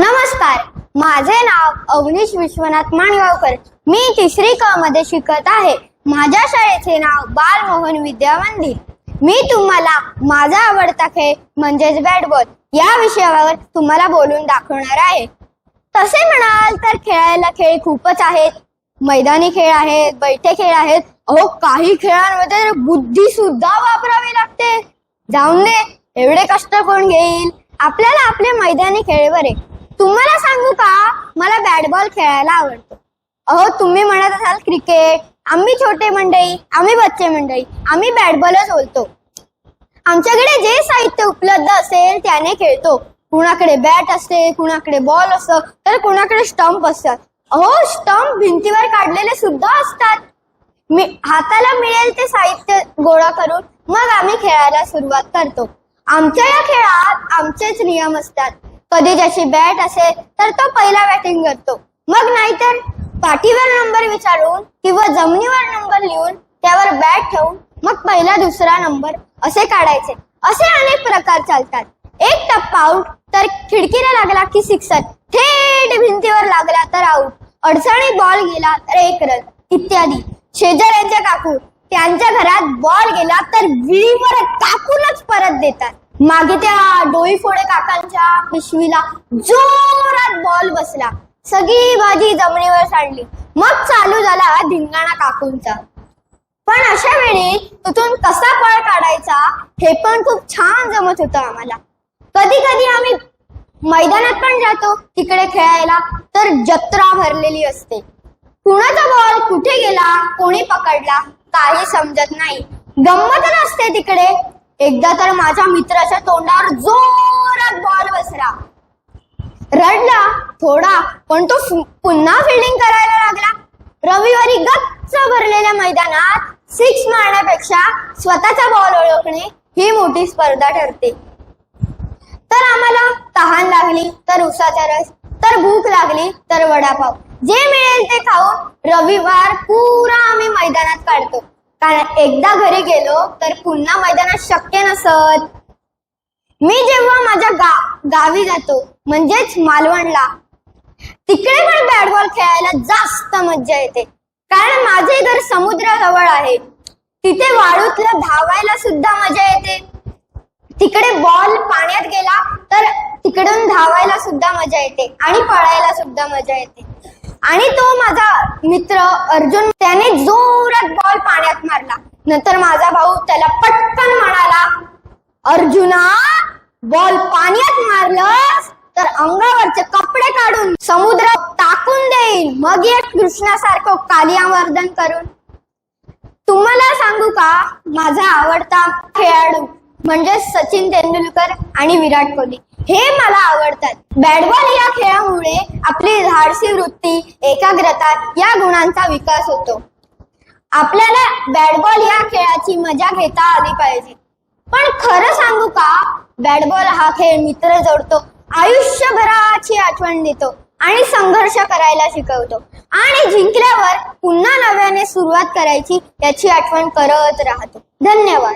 नमस्कार. माझे नाव अवनीश विश्वनाथ माणगावकर. मी तिसरी क मध्ये शिकत आहे. माझ्या शाळेचे नाव बालमोहन विद्या मंदिर. मी तुम्हाला माझा आवडता खेळ म्हणजेच बॅट बॉल या विषयावर तुम्हाला बोलून दाखवणार आहे. तसे म्हणाल तर खेळायला खेळ खूपच आहेत. मैदानी खेळ आहेत बैठे खेळ आहेत. अहो काही खेळांमध्ये तर बुद्धी सुद्धा वापरावी लागते. जाऊन दे एवढे कष्ट कोण घेईल? आपल्याला आपले मैदानी खेळ बरे तुम्हाला सांगू का? मला बॅट बॉल खेळायला आवडतो. अहो तुम्ही म्हणत असाल क्रिकेट आम्ही छोटे मंडळी आम्ही बच्चे मंडळी आम्ही बॅट बॉलच बोलतो. आमच्याकडे जे साहित्य उपलब्ध असेल त्याने खेळतो. कुणाकडे बॅट असते कुणाकडे बॉल असतं तर कुणाकडे स्टंप असतात. अहो स्टंप भिंतीवर काढलेले सुद्धा असतात. मी हाताला मिळेल ते साहित्य गोळा करून मग आम्ही खेळायला सुरुवात करतो. आमच्या या खेळात आमचेच नियम असतात. कधी ज्याची बॅट असेल तर तो पहिला बॅटिंग करतो. मग नाहीतर पाठीवर नंबर विचारून किंवा जमिनीवर नंबर लिहून त्यावर बॅट ठेवून मग पहिला दुसरा नंबर असे काढायचे. असे अनेक प्रकार चालतात. एक टप्पा आऊट तर खिडकीला लागला की सिक्सर थेट भिंतीवर लागला तर आऊट अडचणी बॉल गेला तर एक रन इत्यादी. शेजाऱ्यांच्या काकू त्यांच्या घरात बॉल गेला तर विळीवर टाकूनच परत देतात. मागे त्या डोई फोडे काकांच्या पिशवीला जोरात बॉल बसला. सगळी भाजी जमिनीवर सांडली. मग चालू झाला धिंगाणा काकूंचा. पण अशा वेळी तिथून कसा पळ काढायचा हे पण खूप छान जमत होतं आम्हाला. कधी कधी आम्ही मैदानात पण जातो तिकडे खेळायला तर जत्रा भरलेली असते. कुणाचा बॉल कुठे गेला कोणी पकडला काही समजत नाही. गंमतच असते तिकडे. एकदा तर माझ्या मित्राच्या तोंडावर जोरात बॉल बसला. रडला थोडा पण तो पुन्हा फिल्डिंग करायला लागला. रविवारी गच्च भरलेल्या मैदानात सिक्स मारण्यापेक्षा स्वतःचा बॉल ओळखणे ही मोठी स्पर्धा ठरते. तर आम्हाला तहान लागली तर उसाचा रस तर भूक लागली तर वडापाव. जे मिळेल ते खाऊन रविवार पुरा आम्ही मैदानात काढतो. कारण एकदा घरी गेलो तर पुन्हा मैदानात शक्य नसत. मी जेव्हा माझ्या गा गावी जातो म्हणजेच मालवणला तिकडे पण बॅट बॉल खेळायला जास्त मज्जा येते. कारण माझे घर समुद्राजवळ आहे. तिथे वाळूतलं धावायला सुद्धा मजा येते. तिकडे बॉल पाण्यात गेला तर तिकडून धावायला सुद्धा मजा येते आणि पळायला सुद्धा मजा येते. आणि तो माझा मित्र अर्जुन त्याने जो बॉल पाण्यात मारला. नंतर माझा भाऊ त्याला पटकन म्हणाला अर्जुना बॉल पाण्यात मारलंस तर अंगावरचे कपडे काढून समुद्र टाकून देईल मग ये कृष्णासारखं कालियावर्धन करून. तुम्हाला सांगू का माझा आवडता खेळाडू म्हणजे सचिन तेंडुलकर आणि विराट कोहली. हे मला आवडतात. बॅटबॉल या खेळामुळे आपली धाडसी वृत्ती एकाग्रता या गुणांचा विकास होतो. आपल्याला बॅटबॉल या खेळाची मजा घेता आली पाहिजे. पण खरं सांगू का? बॅटबॉल हा खेळ मित्र जोडतो आयुष्यभराची आठवण देतो आणि संघर्ष करायला शिकवतो. आणि जिंकल्यावर पुन्हा नव्याने सुरुवात करायची याची आठवण करत राहतो. धन्यवाद.